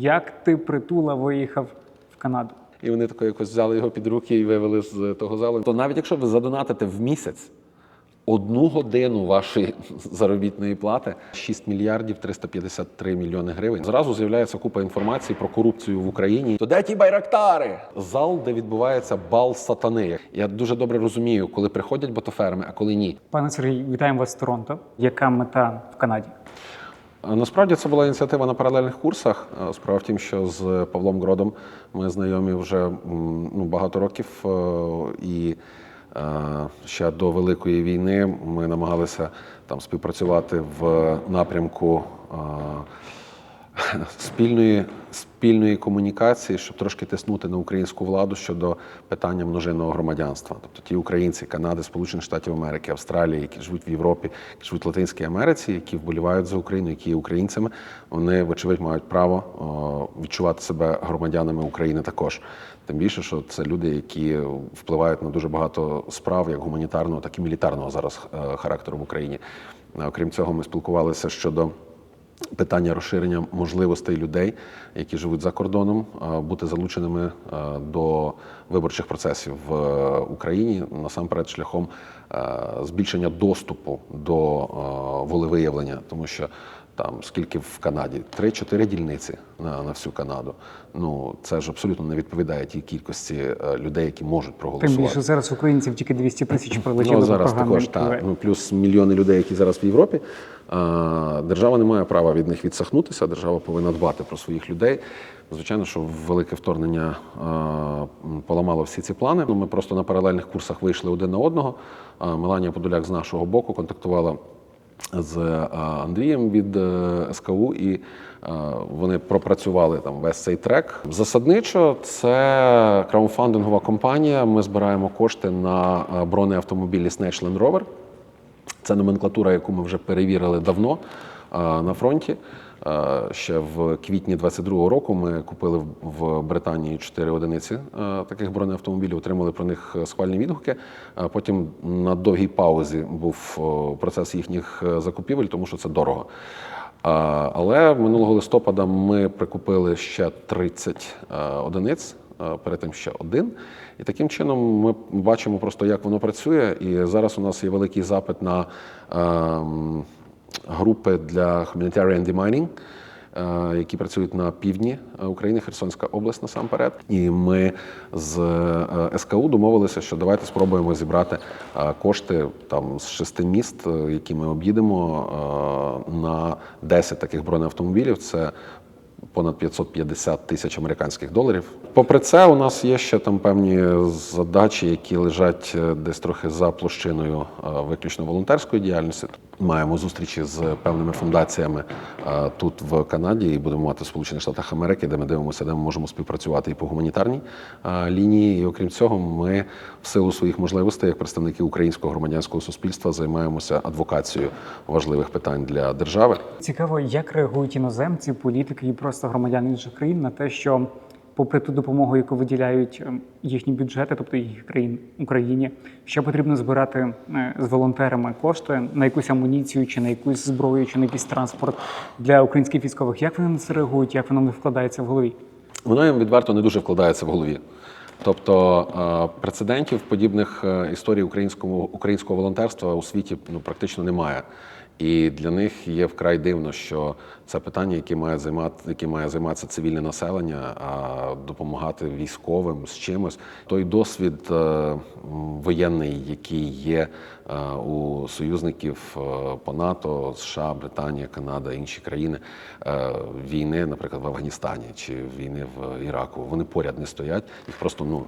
Як ти притула виїхав в Канаду? І вони тако якось взяли його під руки і вивели з того залу. То навіть якщо ви задонатите в місяць одну годину вашої заробітної плати 6 мільярдів 353 мільйони гривень. Зразу з'являється купа інформації про корупцію в Україні. То де ті байрактари? Зал, де відбувається бал сатани. Я дуже добре розумію, коли приходять ботоферми, а коли ні. Пане Сергій, вітаємо вас з Торонто. Яка мета в Канаді? А Насправді це була ініціатива на паралельних курсах. Е, Справа в тім, що з Павлом Гродом ми знайомі вже ну, багато років, е, і е, ще до Великої війни ми намагалися там співпрацювати в напрямку е, спільної, спільної комунікації, щоб трошки тиснути на українську владу щодо питання множинного громадянства. Тобто ті українці Канади, Сполучених Штатів Америки, Австралії, які живуть в Європі, які живуть в Латинській Америці, які вболівають за Україну, які є українцями, вони, вочевидь, мають право відчувати себе громадянами України також. Тим більше, що це люди, які впливають на дуже багато справ, як гуманітарного, так і мілітарного зараз е, характеру в Україні. Е, Окрім цього, ми спілкувалися щодо питання розширення можливостей людей, які живуть за кордоном, бути залученими до виборчих процесів в е, Україні насамперед шляхом е, збільшення доступу до е, волевиявлення, тому що там скільки в Канаді? Три-чотири дільниці на, на всю Канаду. Ну це ж абсолютно не відповідає тій кількості е, людей, які можуть Тим більше зараз українців тільки 200 тисяч прилетіло Ну, зараз також так. Ну плюс мільйони людей, які зараз в Європі. А, Держава не має права від них відсахнутися. Держава повинна дбати про своїх людей. Звичайно, що велике вторгнення а, поламало всі ці плани. Ну, ми просто на паралельних курсах вийшли один на одного. А, Меланія Подоляк з нашого боку контактувала з Андрієм від е, СКУ, і вони пропрацювали там весь цей трек. Засадничо це краудфандингова компанія. Ми збираємо кошти на бронеавтомобілі Snatch Land Rover. Це номенклатура, яку ми вже перевірили давно на фронті. А, Ще в квітні 22-го року ми купили в- Британії чотири одиниці таких бронеавтомобілів, отримали про них схвальні відгуки. Потім на довгій паузі був процес їхніх е, закупівель, тому що це дорого. Але минулого листопада ми прикупили ще 30 е, одиниць, е, перед тим ще один. І таким чином ми бачимо просто, як воно працює. І зараз у нас є великий запит на ем, групи для humanitarian demining, е, які працюють на півдні України, Херсонська область насамперед. І ми з е, СКУ домовилися, що давайте спробуємо зібрати е, кошти там з шести міст, які ми об'їдемо на 10 таких бронеавтомобілів. Це понад 550 тисяч американських доларів. Попри це, у нас є ще там певні задачі, які лежать десь трохи за площиною виключно волонтерської діяльності. Маємо зустрічі з певними фундаціями тут в Канаді і будемо мати в Сполучених Штатах Америки, де ми дивимося, де ми можемо співпрацювати і по гуманітарній лінії. І окрім цього, ми в силу своїх можливостей, як представники українського громадянського суспільства, займаємося адвокацією важливих питань для держави. Цікаво, як реагують іноземці, політики і просто громадяни інших країн на те, що, попри ту допомогу, яку виділяють ем, їхні бюджети, тобто їх країн Україні, що потрібно збирати е, з волонтерами кошти на якусь амуніцію, чи на якусь зброю, чи на якийсь транспорт для українських військових. Як вони на це реагують? Як воно не вкладається в голові? Воно їм відверто не дуже вкладається в голові. Тобто е, прецедентів подібних е, історій українського українського волонтерства у світі ну практично немає. І для них є вкрай дивно, що це питання, яке має займати, яке має займатися цивільне населення, а допомагати військовим з чимось. Той досвід е, воєнний, який є е, у союзників е, по НАТО, США, Британія, Канада, інші країни війни, наприклад, в Афганістані чи війни в Іраку, вони поряд не стоять. Їх просто ну,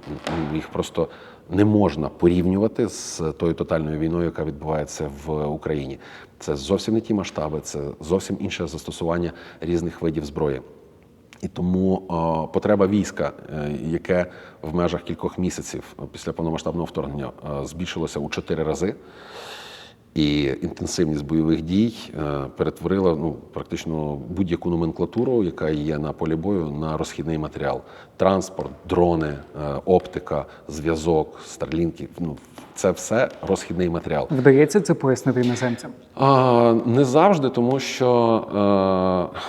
їх просто не можна порівнювати з тою тотальною війною, яка відбувається в Україні. Це зовсім не ті масштаби, це зовсім інше застосування різних видів зброї. І тому о, потреба війська, е, яке в межах кількох місяців після повномасштабного вторгнення збільшилося у чотири рази, і інтенсивність бойових дій е, перетворила ну, практично будь-яку номенклатуру, яка є на полі бою, на розхідний матеріал: транспорт, дрони, е, оптика, зв'язок, старлінки. Ну, це все розхідний матеріал. Вдається це пояснити іноземцям? А, не завжди, тому що е,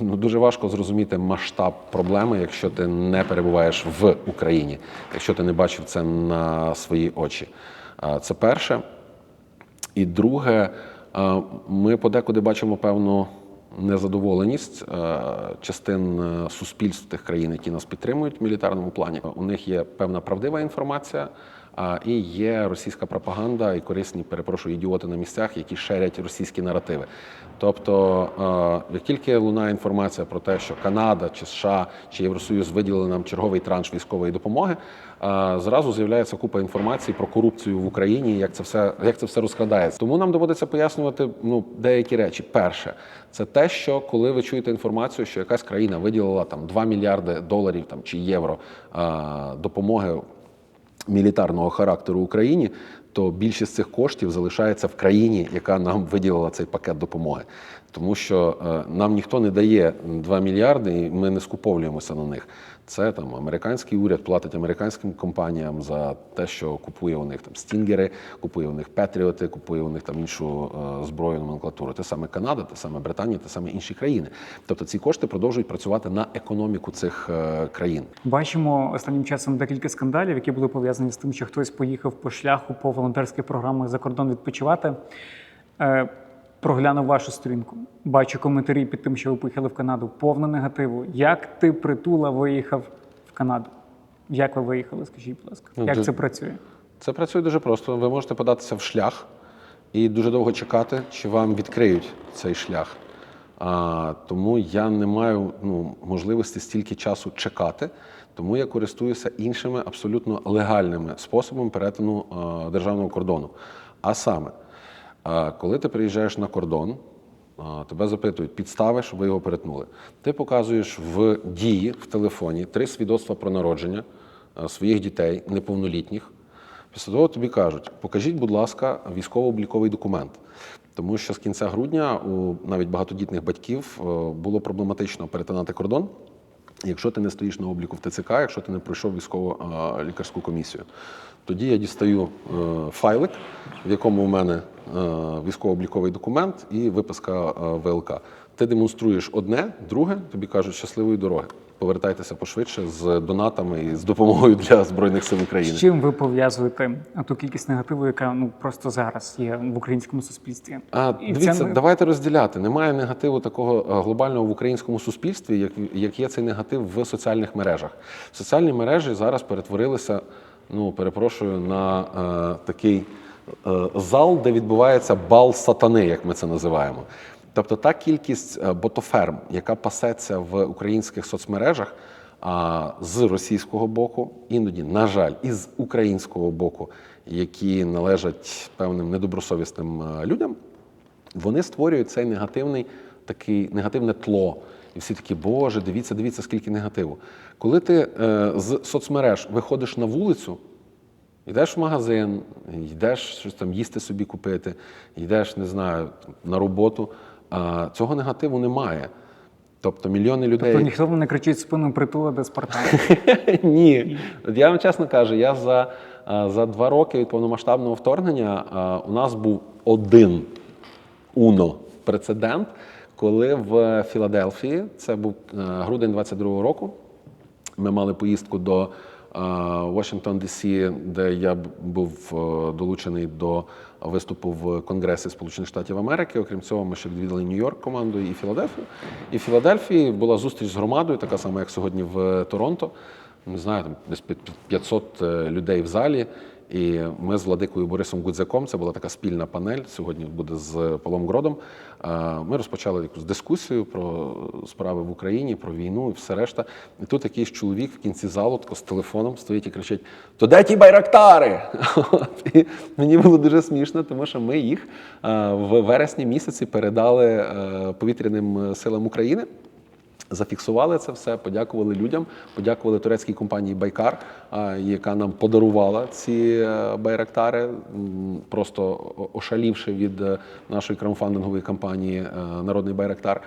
ну, дуже важко зрозуміти масштаб проблеми, якщо ти не перебуваєш в Україні, якщо ти не бачив це на свої очі. Це перше. І друге, е, ми подекуди бачимо певну незадоволеність е, частин е, суспільств тих країн, які нас підтримують в мілітарному плані. У них є певна правдива інформація. а, І є російська пропаганда і корисні, перепрошую, ідіоти на місцях, які шерять російські наративи. Тобто, як тільки лунає інформація про те, що Канада чи США чи Євросоюз виділили нам черговий транш військової допомоги, зразу з'являється купа інформації про корупцію в Україні, як це все як це все розкрадається. Тому нам доводиться пояснювати ну деякі речі. Перше, це те, що коли ви чуєте інформацію, що якась країна виділила там 2 мільярди доларів там чи євро допомоги мілітарного характеру Україні, то більшість цих коштів залишається в країні, яка нам виділила цей пакет допомоги. Тому що е, нам ніхто не дає 2 мільярди, і ми не скуповуємося на них. Це там американський уряд платить американським компаніям за те, що купує у них там стінгери, купує у них Петріоти, купує у них там іншу е, зброю номенклатуру. Те саме Канада, те саме Британія, те саме інші країни. Тобто ці кошти продовжують працювати на економіку цих е, країн. Бачимо останнім часом декілька скандалів, які були пов'язані з тим, що хтось поїхав по шляху по волонтерських програмах за кордон відпочивати. Е, проглянув вашу сторінку. Бачу коментарі під тим, що ви поїхали в Канаду. Повно негативу. Як ти притула виїхав в Канаду? Як ви виїхали? Скажіть, будь ласка, Ну, як це- це працює? Це працює дуже просто. Ви можете податися в шлях і дуже довго чекати, чи вам відкриють цей шлях. А, тому я не маю ну, можливості стільки часу чекати, тому я користуюся іншими абсолютно легальними способами перетину а, державного кордону. А саме, коли ти приїжджаєш на кордон, тебе запитують підстави, щоб ви його перетнули. Ти показуєш в дії в телефоні три свідоцтва про народження своїх дітей неповнолітніх. Після того тобі кажуть, покажіть, будь ласка, військово-обліковий документ. Тому що з кінця грудня у навіть багатодітних батьків е, було проблематично перетинати кордон, якщо ти не стоїш на обліку в ТЦК, якщо ти не пройшов військово-лікарську комісію. Тоді я дістаю е, файлик, в якому в мене е, військово-обліковий документ і виписка е, ВЛК. Ти демонструєш одне, друге, тобі кажуть щасливої дороги. Повертайтеся пошвидше з донатами і з допомогою для Збройних сил України. З чим ви пов'язуєте ту кількість негативу, яка ну просто зараз є в українському суспільстві? А І дивіться, це давайте розділяти. Немає негативу такого е, глобального в українському суспільстві, як, як є цей негатив в соціальних мережах. Соціальні мережі зараз перетворилися, ну перепрошую, на е, такий е, зал, де відбувається бал сатани, як ми це називаємо. Тобто та кількість е, ботоферм, яка пасеться в українських соцмережах, з російського боку, іноді, на жаль, і з українського боку, які належать певним недобросовісним е, людям, вони створюють цей негативний такий негативне тло. І всі такі, Боже, дивіться, дивіться, скільки негативу. Коли ти е, з соцмереж виходиш на вулицю, йдеш в магазин, йдеш щось там їсти собі купити, йдеш, не знаю, на роботу, а цього негативу немає. Тобто мільйони людей. То ніхто вам не кричить спину притула до Спартаку. Ні. Я вам чесно кажу, я за, за два роки від повномасштабного вторгнення у нас був один уно прецедент, коли в Філадельфії, це був е, грудень 22-го року, ми мали поїздку до Вашингтон Дісі, де я був е, долучений до виступу в Конгресі Сполучених Штатів Америки. Окрім цього, ми ще відвідали Нью-Йорк командою і Філадельфію. І в Філадельфії була зустріч з громадою, така сама, як сьогодні в Торонто. Не знаю, там десь під- під 500 е, людей в залі. І ми з владикою Борисом Гудзяком, це була така спільна панель. Сьогодні буде з Павлом Гродом. е, Ми розпочали якусь дискусію про справи в Україні, про війну і все решта. І тут якийсь чоловік в кінці залу тако з телефоном стоїть і кричить: То де ті байрактари? І мені було дуже смішно, тому що ми їх е, в вересні місяці передали е, повітряним силам України. Зафіксували це все, подякували людям, подякували турецькій компанії Байкар, яка нам подарувала ці е, байрактари, просто ошалівши від е, нашої краудфандингової компанії е, Народний Байрактар.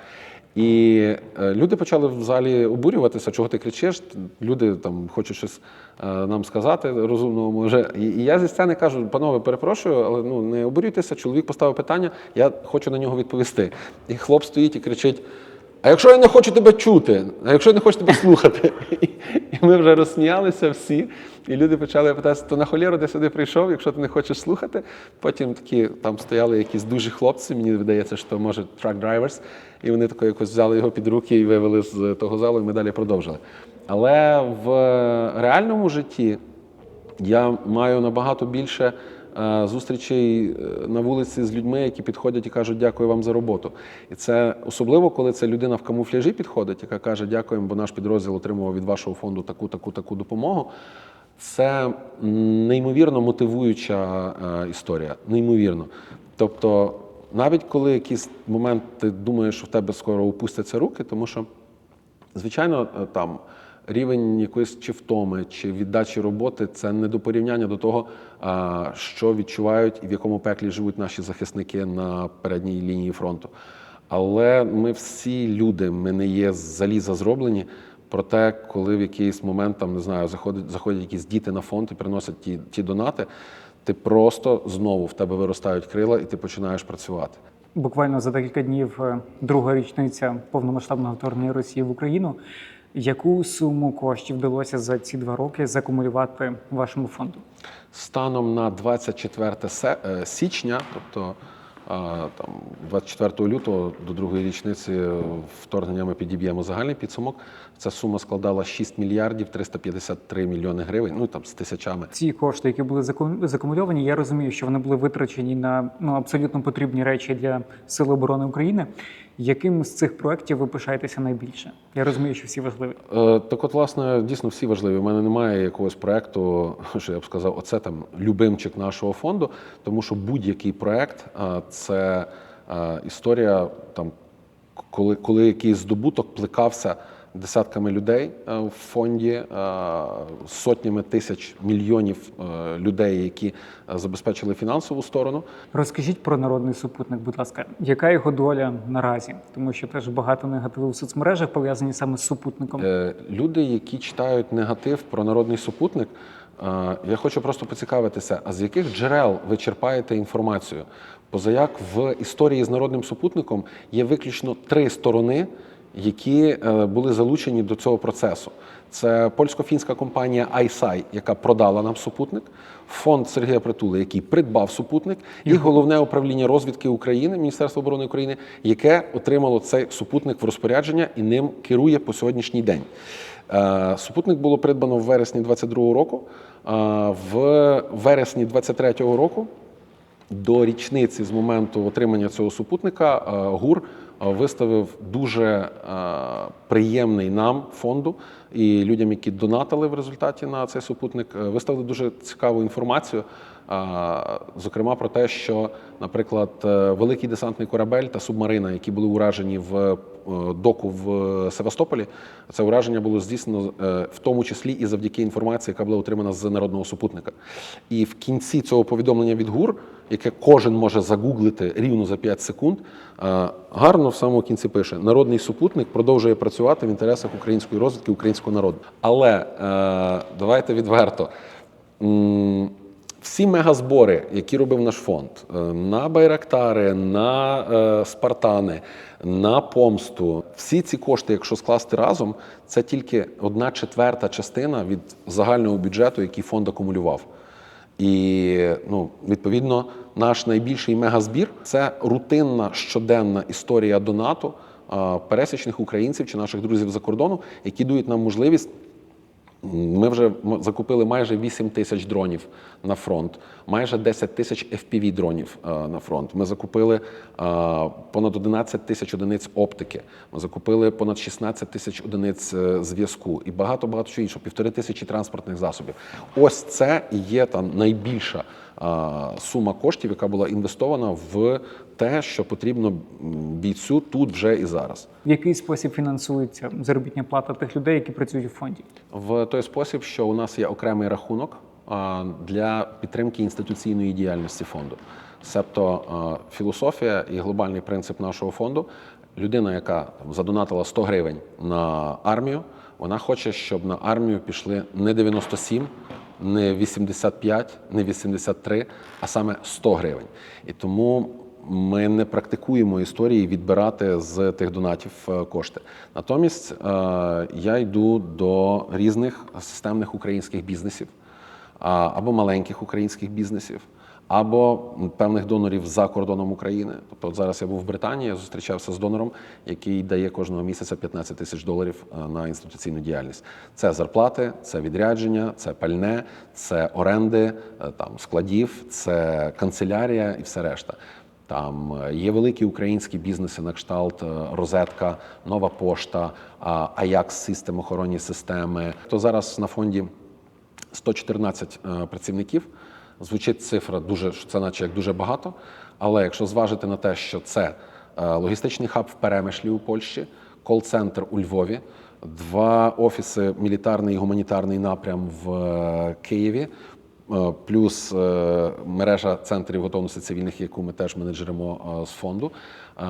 І е, люди почали в залі обурюватися, чого ти кричиш. Люди там хочуть щось е, нам сказати розумного може. І я зі сцени кажу, панове, перепрошую, але ну не обурюйтеся. Чоловік поставив питання, я хочу на нього відповісти. І хлоп стоїть і кричить. А якщо я не хочу тебе чути, а якщо я не хочу тебе слухати? І, ми вже розсміялися всі, і люди почали питатися, то на холєру ти сюди прийшов, якщо ти не хочеш слухати. Потім такі там стояли якісь дуже хлопці, мені видається, що може truck drivers, і вони тако якось взяли його під руки і вивели з того залу, і ми далі продовжили. Але в реальному житті я маю набагато більше е, зустрічей е, на вулиці з людьми, які підходять і кажуть дякую вам за роботу. І це особливо, коли це людина в камуфляжі підходить, яка каже Дякуємо, бо наш підрозділ отримував від вашого фонду таку, таку, таку допомогу. Це неймовірно мотивуюча е, історія. Неймовірно. Тобто, навіть коли якийсь момент ти думаєш, що в тебе скоро опустяться руки, тому що Звичайно, е, там рівень якоїсь чи втоми, чи віддачі роботи це не до порівняння до того, що відчувають і в якому пеклі живуть наші захисники на передній лінії фронту. Але ми всі люди, ми не є з заліза зроблені. Проте, коли в якийсь момент там не знаю, заходять, заходять якісь діти на фонд і приносять ті, ті донати, ти просто знову в тебе виростають крила, і ти починаєш працювати. Буквально за декілька днів е, друга річниця повномасштабного вторгнення Росії в Україну. Яку суму коштів вдалося за ці два роки закумулювати вашому фонду? Станом на 24 се- е, січня, тобто там 24 лютого до другої річниці вторгнення ми підіб'ємо загальний підсумок. Ця сума складала 6 мільярдів 353 мільйони гривень. Ну там з тисячами. Ці кошти, які були заку- закумульовані, я розумію, що вони були витрачені на ну абсолютно потрібні речі для Сил оборони України. Яким з цих проєктів ви пишаєтеся найбільше? Я розумію, що всі важливі. Е, Так, от, власне, дійсно всі важливі. У мене немає якогось проекту, що я б сказав, оце там любимчик нашого фонду, тому що будь-який проект е, це е, історія там, коли, коли якийсь здобуток плекався десятками людей е, в фонді, е, сотнями тисяч мільйонів е, людей, які е, забезпечили фінансову сторону. Розкажіть про народний супутник, будь ласка, яка його доля наразі? Тому що теж багато негативу в соцмережах пов'язані саме з супутником. Е, Люди, які читають негатив про народний супутник, е, я хочу просто поцікавитися, а з яких джерел ви черпаєте інформацію? Позаяк в історії з народним супутником є виключно три сторони, які е, були залучені до цього процесу. Це польсько-фінська компанія ISAI, яка продала нам супутник, фонд Сергія Притули, який придбав супутник, і головне управління розвідки України, Міністерство оборони України, яке отримало цей супутник в розпорядження і ним керує по сьогоднішній день. Е, Супутник було придбано в вересні 22-го року. Е, В вересні 23-го року до річниці з моменту отримання цього супутника е, ГУР е, виставив дуже е, приємний нам фонду і людям, які донатили в результаті на цей супутник, виставили дуже цікаву інформацію. Зокрема, про те, що, наприклад, великий десантний корабель та субмарина, які були уражені в доку в Севастополі, це ураження було здійснено в тому числі і завдяки інформації, яка була отримана з народного супутника. І в кінці цього повідомлення від ГУР, яке кожен може загуглити рівно за 5 секунд, е, гарно в самому кінці пише: народний супутник продовжує працювати в інтересах української розвідки, українського народу. Але е, давайте відверто. Всі мегазбори, які робив наш фонд е, на байрактари, на спартани, на помсту, всі ці кошти, якщо скласти разом, це тільки одна четверта частина від загального бюджету, який фонд акумулював. І ну, відповідно, наш найбільший мегазбір це рутинна щоденна історія донату пересічних українців чи наших друзів за кордону, які дають нам можливість ми вже закупили майже 8 тисяч дронів на фронт, майже 10 тисяч fpv дронів е, на фронт. Ми закупили понад 11 тисяч одиниць оптики. Ми закупили понад 16 тисяч одиниць е, зв'язку і багато багато чого іншого, півтори тисячі транспортних засобів. Ось це і є там найбільша сума коштів, яка була інвестована в те, що потрібно бійцю тут вже і зараз. В який спосіб фінансується заробітня плата тих людей, які працюють у фонді? в той спосіб, що у нас є окремий рахунок для підтримки інституційної діяльності фонду. Себто філософія і глобальний принцип нашого фонду. Людина, яка задонатила 100 гривень на армію, вона хоче, щоб на армію пішли не 97, не 85, не 83, а саме 100 гривень. І тому ми не практикуємо історії відбирати з тих донатів е, кошти. Натомість е, я йду до різних системних українських бізнесів або маленьких українських бізнесів, або певних донорів за кордоном України. Тобто, от зараз я був в Британії, я зустрічався з донором, який дає кожного місяця 15 тисяч доларів е, на інституційну діяльність. Це зарплати, це відрядження, це пальне, це оренди е, там складів, це канцелярія і все решта. Там е, є великі українські бізнеси на кшталт Розетка, Нова Пошта, Аякс систем охоронні системи. То зараз на фонді 114 е, працівників. Звучить цифра дуже, що це наче як дуже багато. Але якщо зважити на те, що це е, логістичний хаб в Перемишлі у Польщі, кол-центр у Львові, два офіси мілітарний і гуманітарний напрям в е, Києві, плюс е, мережа центрів готовності цивільних, яку ми теж менеджеримо е, з фонду, е,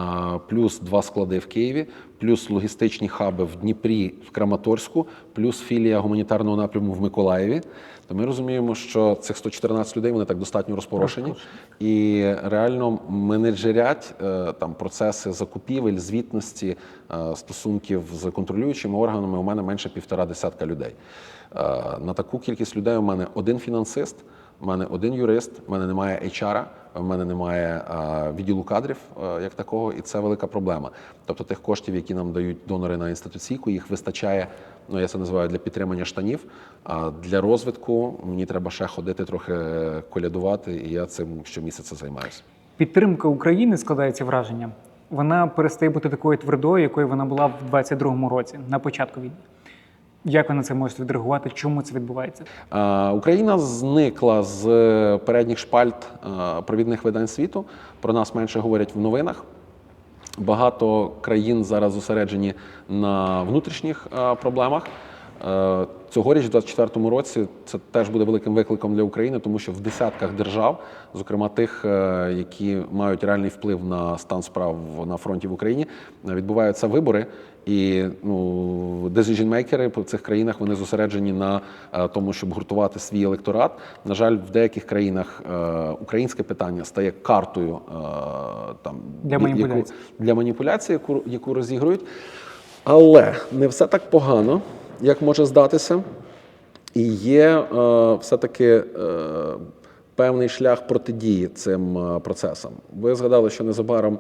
плюс два склади в Києві, плюс логістичні хаби в Дніпрі, в Краматорську, плюс філія гуманітарного напряму в Миколаєві. То ми розуміємо, що цих 114 людей вони так достатньо розпорошені і реально менеджерять е, там процеси закупівель, звітності, е, стосунків з контролюючими органами. У мене менше півтора десятка людей. Е, На таку кількість людей у мене один фінансист, у мене один юрист, у мене немає HR, у мене немає е, відділу кадрів е, як такого, і це велика проблема. Тобто тих коштів, які нам дають донори на інституційку, їх вистачає. Ну, я це називаю для підтримання штанів. А для розвитку мені треба ще ходити трохи колядувати, і я цим щомісяця займаюся. Підтримка України складається враження. Вона перестає бути такою твердою, якою вона була в 22-му році, на початку війни. Як ви на це можете відреагувати? Чому це відбувається? Е, Україна зникла з передніх шпальт е, провідних видань світу. Про нас менше говорять в новинах. Багато країн зараз зосереджені на внутрішніх е, проблемах. Е, Цьогоріч, в 2024 році, це теж буде великим викликом для України, тому що в десятках держав, зокрема тих, е, які мають реальний вплив на стан справ на фронті в Україні, е, відбуваються вибори. І ну, decision-мейкери по цих країнах вони зосереджені на е, тому, щоб гуртувати свій електорат. На жаль, в деяких країнах е, українське питання стає картою е, там Для яку- для маніпуляції, яку, яку розігрують. Але не все так погано, як може здатися. І є все-таки певний шлях протидії цим процесам. Ви згадали, що незабаром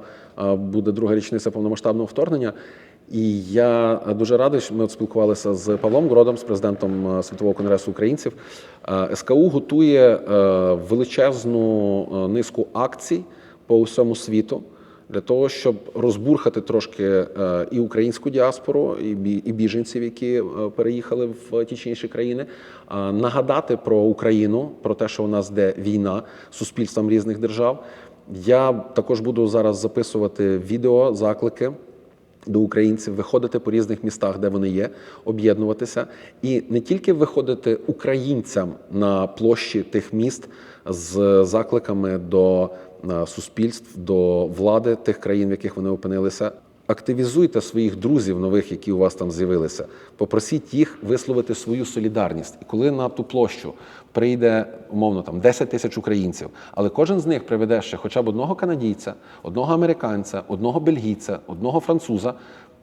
буде друга річниця повномасштабного вторгнення. І я дуже радий, що ми от спілкувалися з Павлом Гродом, з президентом е, Світового конгресу українців. Е, СКУ готує е, величезну е, низку акцій по усьому світу для того, щоб розбурхати трошки е, і українську діаспору, і біженців, які е, переїхали в ті чи інші країни, нагадати про Україну, про те, що у нас де війна суспільством різних держав. Я також буду зараз записувати відео, заклики до українців, виходити по різних містах, де вони є, об'єднуватися, і не тільки виходити українцям на площі тих міст з закликами до е, суспільств, до влади тих країн, в яких вони опинилися. Активізуйте своїх друзів нових, які у вас там з'явилися. Попросіть їх висловити свою солідарність. І коли на ту площу прийде умовно там 10 тисяч українців, але кожен з них приведе ще хоча б одного канадійця, одного американця, одного бельгійця, одного француза,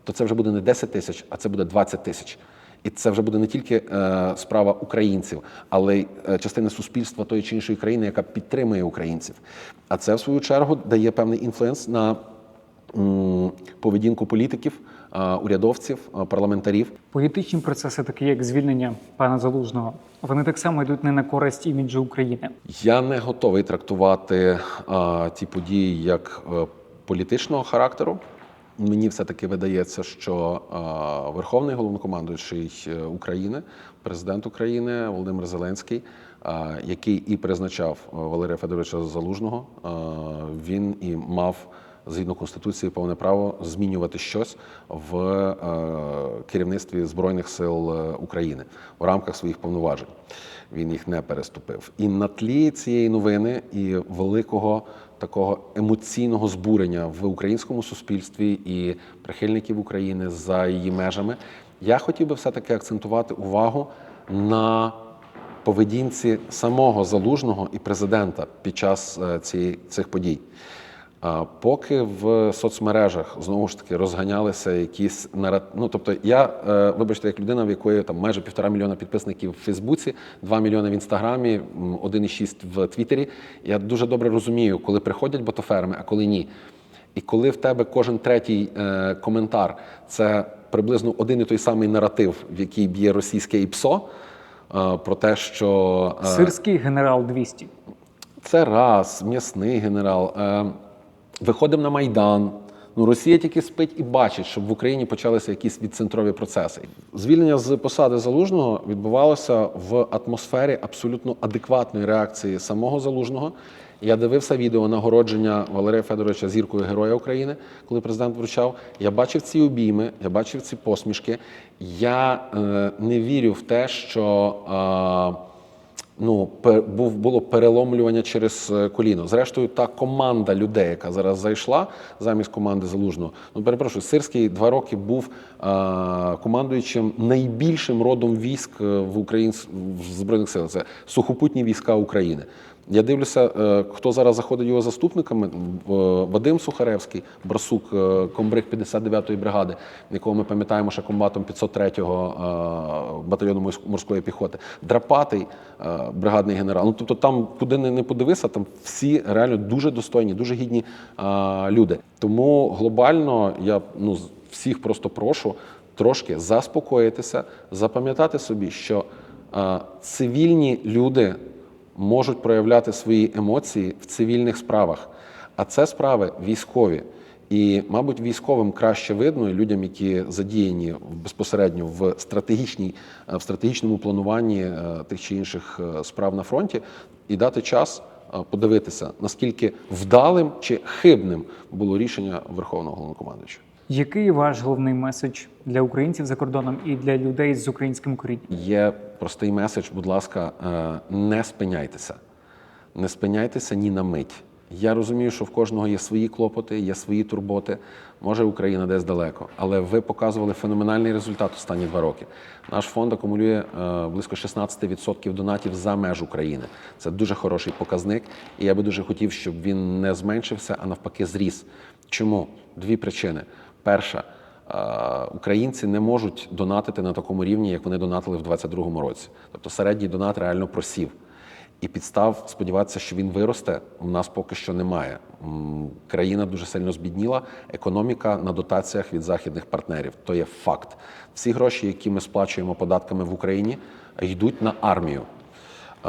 то це вже буде не 10 тисяч, а це буде 20 тисяч. І це вже буде не тільки е, справа українців, але й е, частини суспільства тої чи іншої країни, яка підтримує українців. А це в свою чергу дає певний інфлюенс на поведінку політиків, урядовців, парламентарів. Політичні процеси, такі як звільнення пана Залужного, вони так само йдуть не на користь іміджу України. Я не готовий трактувати а, ті події як е, політичного характеру. Мені все-таки видається, що а, Верховний головнокомандуючий е, України, президент України Володимир Зеленський, а, який і призначав е, Валерія Федоровича Залужного, а, він і мав згідно конституції повне право змінювати щось в е, керівництві збройних сил е, України в рамках своїх повноважень. Він їх не переступив. І на тлі цієї новини і великого такого емоційного збурення в українському суспільстві і прихильників України за її межами, я хотів би все-таки акцентувати увагу на поведінці самого залужного і президента під час е, цих подій. А поки в соцмережах знову ж таки розганялися якісь нарат... Ну тобто, я, е, вибачте, як людина, в якої там майже півтора мільйона підписників в Фейсбуці, 2 мільйони в інстаграмі, м, 1,6 в Твіттері. Я дуже добре розумію, коли приходять ботоферми, а коли ні. І коли в тебе кожен третій е, коментар це приблизно один і той самий наратив, в який б'є російське ІПСО, е, про те, що е, Сирський генерал 200. це раз, м'ясний генерал. Е, виходимо на Майдан. Ну, Росія тільки спить і бачить, щоб в Україні почалися якісь відцентрові процеси. Звільнення з посади залужного відбувалося в атмосфері абсолютно адекватної реакції самого залужного. Я дивився відео нагородження Валерія Федоровича зіркою Героя України, коли президент вручав. Я бачив ці обійми, я бачив ці посмішки. Я е, не вірю в те, що. Е, ну, був, було переломлювання через е, коліно. Зрештою, та команда людей, яка зараз зайшла замість команди залужного. Ну, перепрошую, Сирський два роки був а, командуючим найбільшим родом військ е, в Україні в Збройних силах. Це сухопутні війська України. Я дивлюся, е, хто зараз заходить його заступниками. Вадим Сухаревський, Барсук, е, комбриг 59-ї бригади, якого ми пам'ятаємо ще комбатом 503-го е, батальйону морської піхоти, Драпатий, е, бригадний генерал. Ну тобто, там куди не подивися, там всі реально дуже достойні, дуже гідні е, люди. Тому глобально я ну всіх просто прошу трошки заспокоїтися, запам'ятати собі, що е, цивільні люди можуть проявляти свої емоції в цивільних справах. А це справи військові. І, мабуть, військовим краще видно, і людям, які задіяні безпосередньо в стратегічній, е, в стратегічному плануванні е, тих чи інших е, справ на фронті, і дати час подивитися, наскільки вдалим чи хибним було рішення Верховного головнокомандуючого. Який ваш головний меседж для українців за кордоном і для людей з українським корінням? Є простий меседж, будь ласка, е, не спиняйтеся. Не спиняйтеся ні на мить. Я розумію, що в кожного є свої клопоти, є свої турботи. Може, Україна десь далеко, але ви показували феноменальний результат останні два роки. Наш фонд акумулює е, близько 16% донатів за меж України. Це дуже хороший показник, і я би дуже хотів, щоб він не зменшився, а навпаки, зріс. Чому? Дві причини. Перша. Е, Українці не можуть донатити на такому рівні, як вони донатили в 2022 році. Тобто середній донат реально просів. І підстав сподіватися, що він виросте, у нас поки що немає. Країна дуже сильно збідніла, економіка на дотаціях від західних партнерів. То є факт. Всі гроші, які ми сплачуємо податками в Україні, йдуть на армію. Е,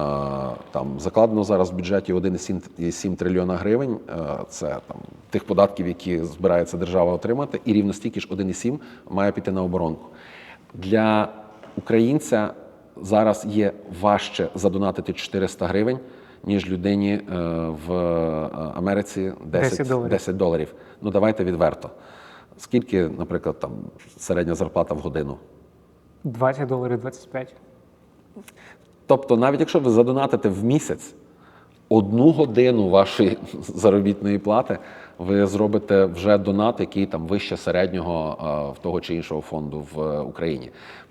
Там закладено зараз в бюджеті 1,7 трильйона гривень. Е, Це там тих податків, які збирається держава отримати, і рівно стільки ж 1,7 має піти на оборонку. Для українця зараз є важче задонатити 400 гривень, ніж людині е, в Америці 10, 10 доларів. 10 доларів. Ну давайте відверто. Скільки, наприклад, там середня зарплата в годину? 20 доларів 25. Тобто, навіть якщо ви задонатите в місяць одну годину вашої заробітної плати, ви зробите вже донат, який там вище середнього е, в того чи іншого фонду в е, Україні.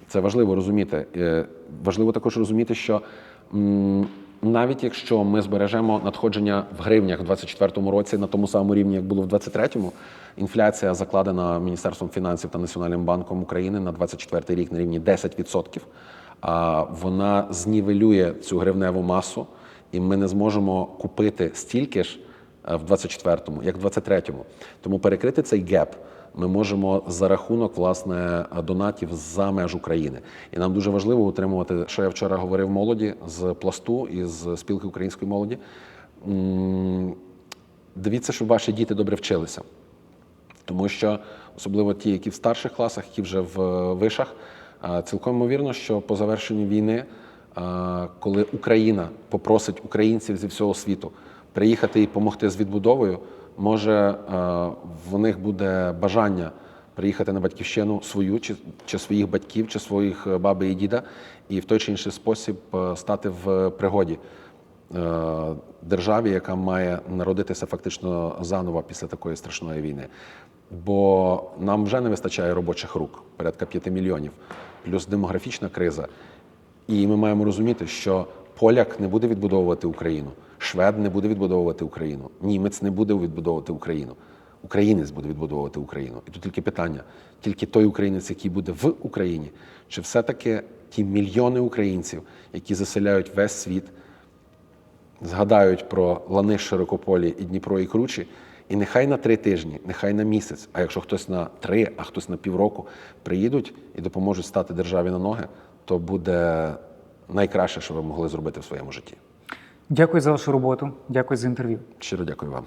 Це важливо розуміти. Е, Важливо також розуміти, що навіть якщо ми збережемо надходження в гривнях в 2024 році на тому самому рівні, як було в 2023, інфляція закладена Міністерством фінансів та Національним банком України на 2024 рік на рівні 10%. А вона знівелює цю гривневу масу, і ми не зможемо купити стільки ж е, в 24-му, як в 23-му. Тому перекрити цей геп ми можемо за рахунок власне донатів за меж України. І нам дуже важливо утримувати, що я вчора говорив молоді з пласту і з спілки української молоді. Дивіться, щоб ваші діти добре вчилися. Тому що особливо ті, які в старших класах, які вже в е, вишах, цілком ймовірно, що по завершенню війни, коли Україна попросить українців зі всього світу приїхати і допомогти з відбудовою, може в них буде бажання приїхати на батьківщину свою, чи, чи своїх батьків, чи своїх е, баби і діда, і в той чи інший спосіб е, стати в пригоді е, державі, яка має народитися фактично заново після такої страшної війни. Бо нам вже не вистачає робочих рук, порядка 5 мільйонів, плюс демографічна криза. І ми маємо розуміти, що поляк не буде відбудовувати Україну, швед не буде відбудовувати Україну, німець не буде відбудовувати Україну. Українець буде відбудовувати Україну. І тут тільки питання: тільки той українець, який буде в Україні, чи все-таки ті мільйони українців, які заселяють весь світ, згадають про лани широкополі і Дніпро і Кручі, і нехай на три тижні, нехай на місяць, а якщо хтось на три, а хтось на півроку приїдуть і допоможуть стати державі на ноги, то буде найкраще, що ви могли зробити в своєму житті. Дякую за вашу роботу. Дякую за інтерв'ю. Щиро дякую вам.